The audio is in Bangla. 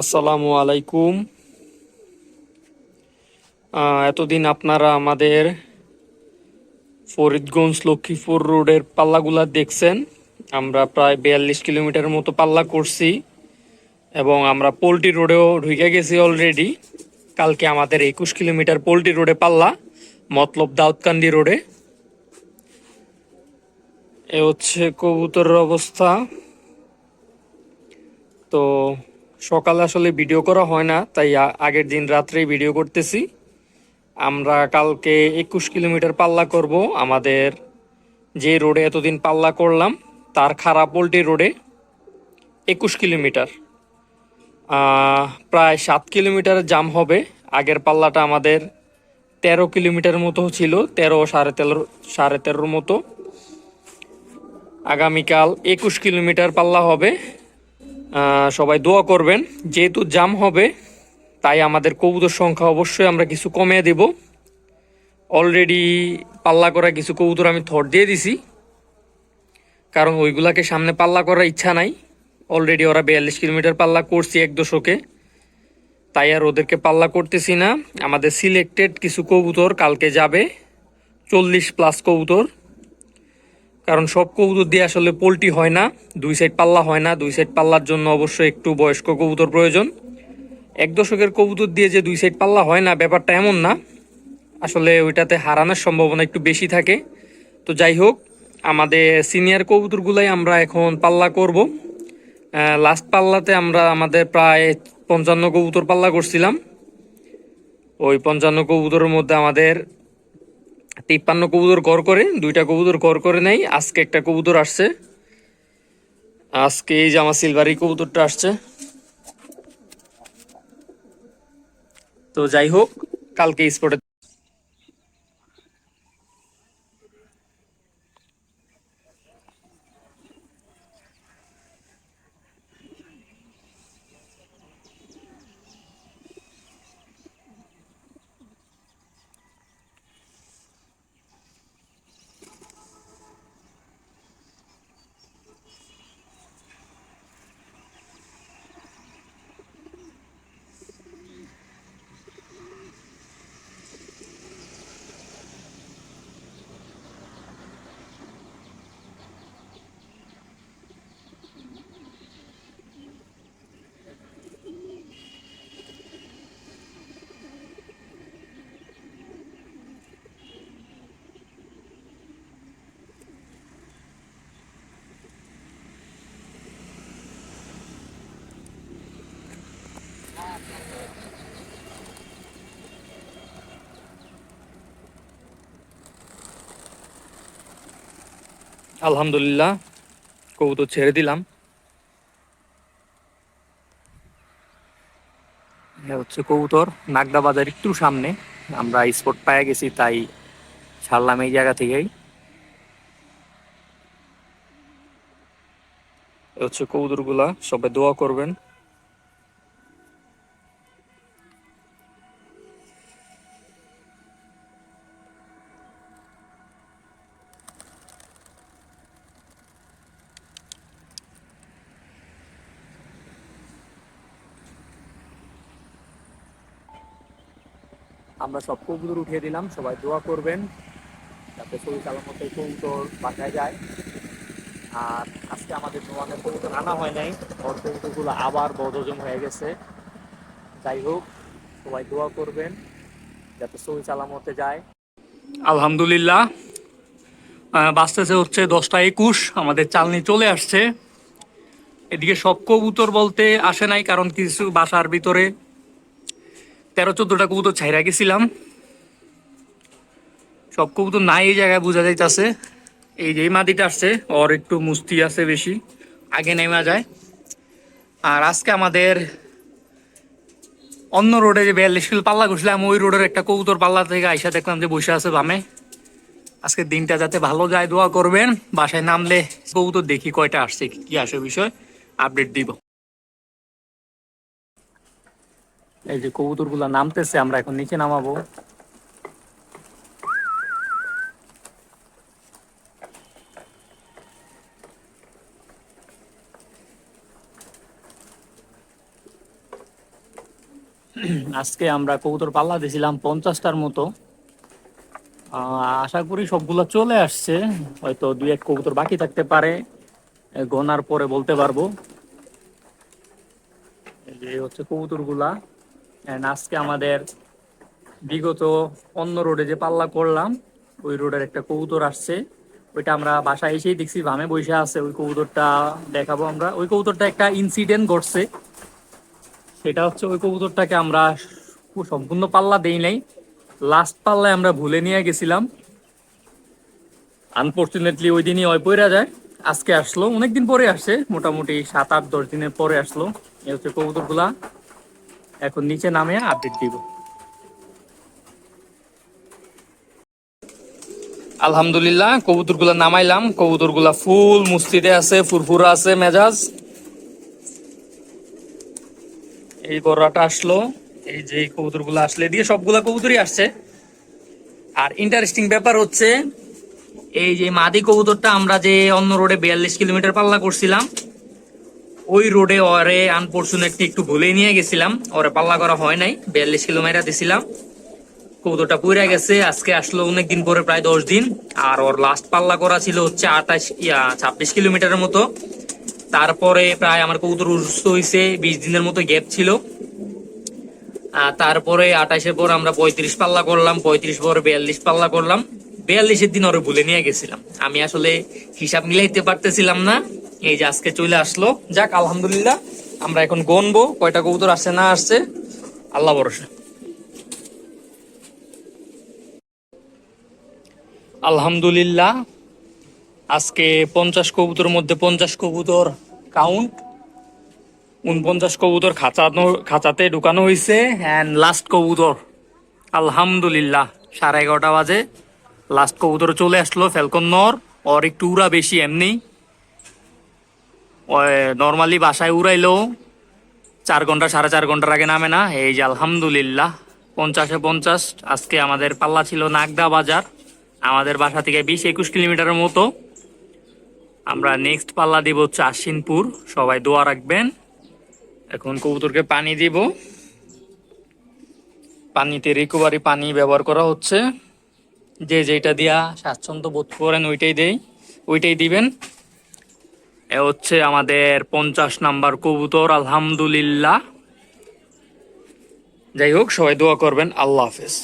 আসসালামু আলাইকুম। এতদিন আপনারা আমাদের ফরিদগঞ্জ লক্ষ্মীপুর রোডের পাল্লাগুলা দেখছেন। আমরা প্রায় বিয়াল্লিশ কিলোমিটার মতো পাল্লা করছি এবং আমরা পোলট্রি রোডেও ঢুকে গেছি অলরেডি কালকে আমাদের একুশ কিলোমিটার পোলট্রি রোডে পাল্লা, মতলব দাউদকান্দি রোডে। এ হচ্ছে কবুতরের অবস্থা। তো সকালে আসলে ভিডিও করা হয় না, তাই আগের দিন রাত্রেই ভিডিও করতেছি। আমরা কালকে একুশ কিলোমিটার পাল্লা করব। আমাদের যে রোডে এতদিন পাল্লা করলাম, তার খারাপ পোল্ট্রি রোডে একুশ কিলোমিটার। প্রায় সাত কিলোমিটার জাম হবে। আগের পাল্লাটা আমাদের তেরো কিলোমিটার মতো ছিল, তেরো সাড়ে তেরো, সাড়ে তেরোর মতো। আগামীকাল একুশ কিলোমিটার পাল্লা হবে। সবাই দোয়া করবেন। যেহেতু জাম হবে, তাই আমাদের কবুতর সংখ্যা অবশ্যই আমরা কিছু কমিয়ে দেব। অলরেডি পাল্লা করা কিছু কবুতর আমি থর দিয়ে দিছি। কারণ ওইগুলাকে সামনে পাল্লা করার ইচ্ছা নাই। অলরেডি ওরা বিয়াল্লিশ কিলোমিটার পাল্লা করছি এক দশকে। তাই আর ওদেরকে পাল্লা করতেছি না। আমাদের সিলেক্টেড কিছু কবুতর কালকে যাবে। চল্লিশ প্লাস কবুতর। কারণ সব কবুতর দিয়ে আসলে পোলট্রি হয় না, দুই সাইড পাল্লা হয় না, দুই সাইড পাল্লার জন্য অবশ্যই একটু বয়স্ক কবুতর প্রয়োজন। এক দশকের কবুতর দিয়ে যে দুই সাইড পাল্লা হয় না, ব্যাপারটা এমন না। আসলে ওইটাতে হারানোর সম্ভাবনা একটু বেশি থাকে। তো যাই হোক, আমাদের সিনিয়র কবুতরগুলাই আমরা এখন পাল্লা করব। লাস্ট পাল্লাতে আমরা আমাদের প্রায় পঞ্চান্ন কবুতর পাল্লা করছিলাম। ওই পঞ্চান্ন কবুতরের মধ্যে আমাদের তিপ্পান্ন কবুতর কর করে, দুইটা কবুতর কর করে নেই। আজকে একটা কবুতর আসছে। আজকে এই যে আমার সিলভারি কবুতরটা আসছে। তো যাই হোক, কালকে স্পটে আলহামদুলিল্লাহ, কবুতর ছেড়ে দিলাম। হচ্ছে কবুতর, নাগদা বাজার একটু সামনে। আমরা স্পট পায়ে গেছি, তাই ছাড়লাম এই জায়গা থেকেই। হচ্ছে কবুতরগুলা, সবাই দোয়া করবেন। আমরা সব কবুতর উঠিয়ে দিলাম, সবাই দোয়া করবেন, যাতে সই সালামতে কবুতর বাসায় যায়। আর আজকে আমাদের নোয়ানের কবুতর আনা হয় নাই, ওর কবুতরগুলো আবার বদহজম হয়ে গেছে। যাই হোক, সবাই দোয়া করবেন, যাতে সই সালামতে যায়। আলহামদুলিল্লাহ। বাঁচতেছে হচ্ছে দশটা একুশ, আমাদের চালনি চলে আসছে। এদিকে সব কবুতর বলতে আসে নাই, কারণ কিছু বাসার ভিতরে তেরো চোদ্দটা কবুতর ছাইরা গেছিলাম। সব কবুতর নাই এই জায়গায়, বোঝা যাইতাছে। এই যে মাদিটা আসছে, ওর একটু মুস্তি আছে বেশি, আগে নেমা যায়। আর আজকে আমাদের অন্য রোডে যে বিয়াল্লিশ কিলো পাল্লা করছিলাম ওই রোডের একটা কবুতর পাল্লা থেকে আইসা দেখলাম যে বসে আছে বামে। আজকে দিনটা যাতে ভালো যায়, দোয়া করবেন। বাসায় নামলে কবুতর দেখি কয়টা আসছে, কি আসে বিষয়, আপডেট দিব। এই যে কবুতরগুলা নামতেছে, আমরা এখন নিচে নামাবো। আজকে আমরা কবুতর পাল্লা দিয়েছিলাম পঞ্চাশটার মতো। আশা করি সবগুলো চলে আসছে। হয়তো দুই এক কবুতর বাকি থাকতে পারে। গোনার পরে বলতে পারব। এই হচ্ছে কবুতরগুলা। আজকে আমাদের বিগত অন্য রোডে যে পাল্লা করলাম, ওই রোডের একটা কবুতর আসছে। ওইটা আমরা বাসায় এসেই দেখছি ভামে বসে আছে। ওই কবুতরটা দেখাবো আমরা। ওই কবুতরটা একটা ইনসিডেন্ট ঘটছে। সেটা হচ্ছে ওই কবুতরটাকে আমরা সম্পূর্ণ পাল্লা দেই নাই। লাস্ট পাল্লায় আমরা ভুলে নিয়ে গেছিলাম। আনফর্চুনেটলি ওই দিনই ওই পইরা যায়। আজকে আসলো, অনেকদিন পরে আসছে মোটামুটি সাত, আট, দশ দিনের পরে আসলো। এই হচ্ছে কবুতরগুলা। এখন নিচে নামে আপডেট দিব। আলহামদুলিল্লাহ, কবুতরগুলা নামাইলাম। কবুতরগুলা ফুল মুস্তিতে আছে, ফুরফুরা আছে, মেজাজ। এই বড়াটা আসলো, এই যে কবুতরগুলো আসলে দিয়ে সবগুলা কবুতরই আসছে। আর ইন্টারেস্টিং ব্যাপার হচ্ছে, এই যে মাদি কবুতরটা আমরা যে অন্য রোডে বিয়াল্লিশ কিলোমিটার পাল্লা করছিলাম ওই রোডে ওরে আনফর্চুনেটলি একটু ভুলে নিয়ে গেছিলাম। ওরে পাল্লা করা হয় নাই, বিয়াল্লিশ কিলোমিটার দিছিলাম। কবুতরটা পুড়ে গেছে, আজকে আসলো অনেকদিন পরে, প্রায় দশ দিন। আর ওর লাস্ট পাল্লা করা ছিল হচ্ছে আঠাশ, ইয়া, ছাব্বিশ কিলোমিটারের মতো। তারপরে প্রায় আমার কবুতর সুস্থ হয়েছে বিশ দিনের মতো গ্যাপ ছিল। তারপরে আঠাশের পর আমরা পঁয়ত্রিশ পাল্লা করলাম, পঁয়ত্রিশ পর বিয়াল্লিশ পাল্লা করলাম। বিয়াল্লিশের দিন ওরে ভুলে নিয়ে গেছিলাম। আমি আসলে হিসাব মিলাইতে পারতেছিলাম না। এই যে আজকে চলে আসলো। যাক, আলহামদুলিল্লাহ, আমরা এখন গনবো কয়টা কবুতর আসছে, না আসছে, আল্লাহ ভরসা। আলহামদুলিল্লাহ, আজকে পঞ্চাশ কবুতর মধ্যে পঞ্চাশ কবুতর কাউন্ট উনপঞ্চাশ কবুতর খাঁচানো, খাঁচাতে ঢুকানো হয়েছে অ্যান্ড লাস্ট কবুতর, আলহামদুলিল্লাহ, সাড়ে এগারোটা বাজে। লাস্ট কবুতর চলে আসলো ফ্যালকন নর, ওর একটু উড়া বেশি, এমনি। নর্মালি বাসায় উড়াইলেও চার ঘণ্টা, সাড়ে চার ঘণ্টার আগে নামে না। এই যে আলহামদুলিল্লাহ, পঞ্চাশে পঞ্চাশ। আজকে আমাদের পাল্লা ছিল নাগদা বাজার। আমাদের বাসা থেকে বিশ একুশ কিলোমিটারের মতো। আমরা নেক্সট পাল্লা দিব হচ্ছে আশ্বিনপুর। সবাই দোয়া রাখবেন। এখন কবুতরকে পানি দিব। পানিতে রিকভারি পানি ব্যবহার করা হচ্ছে। যে যেটা দিয়া স্বাচ্ছন্দ্য বোধ করেন, ওইটাই দেই। ওইটাই দিবেন। এ হচ্ছে আমাদের পঞ্চাশ নাম্বার কবুতর আলহামদুলিল্লাহ। যাই হোক সবাই দোয়া করবেন। আল্লাহ হাফেজ।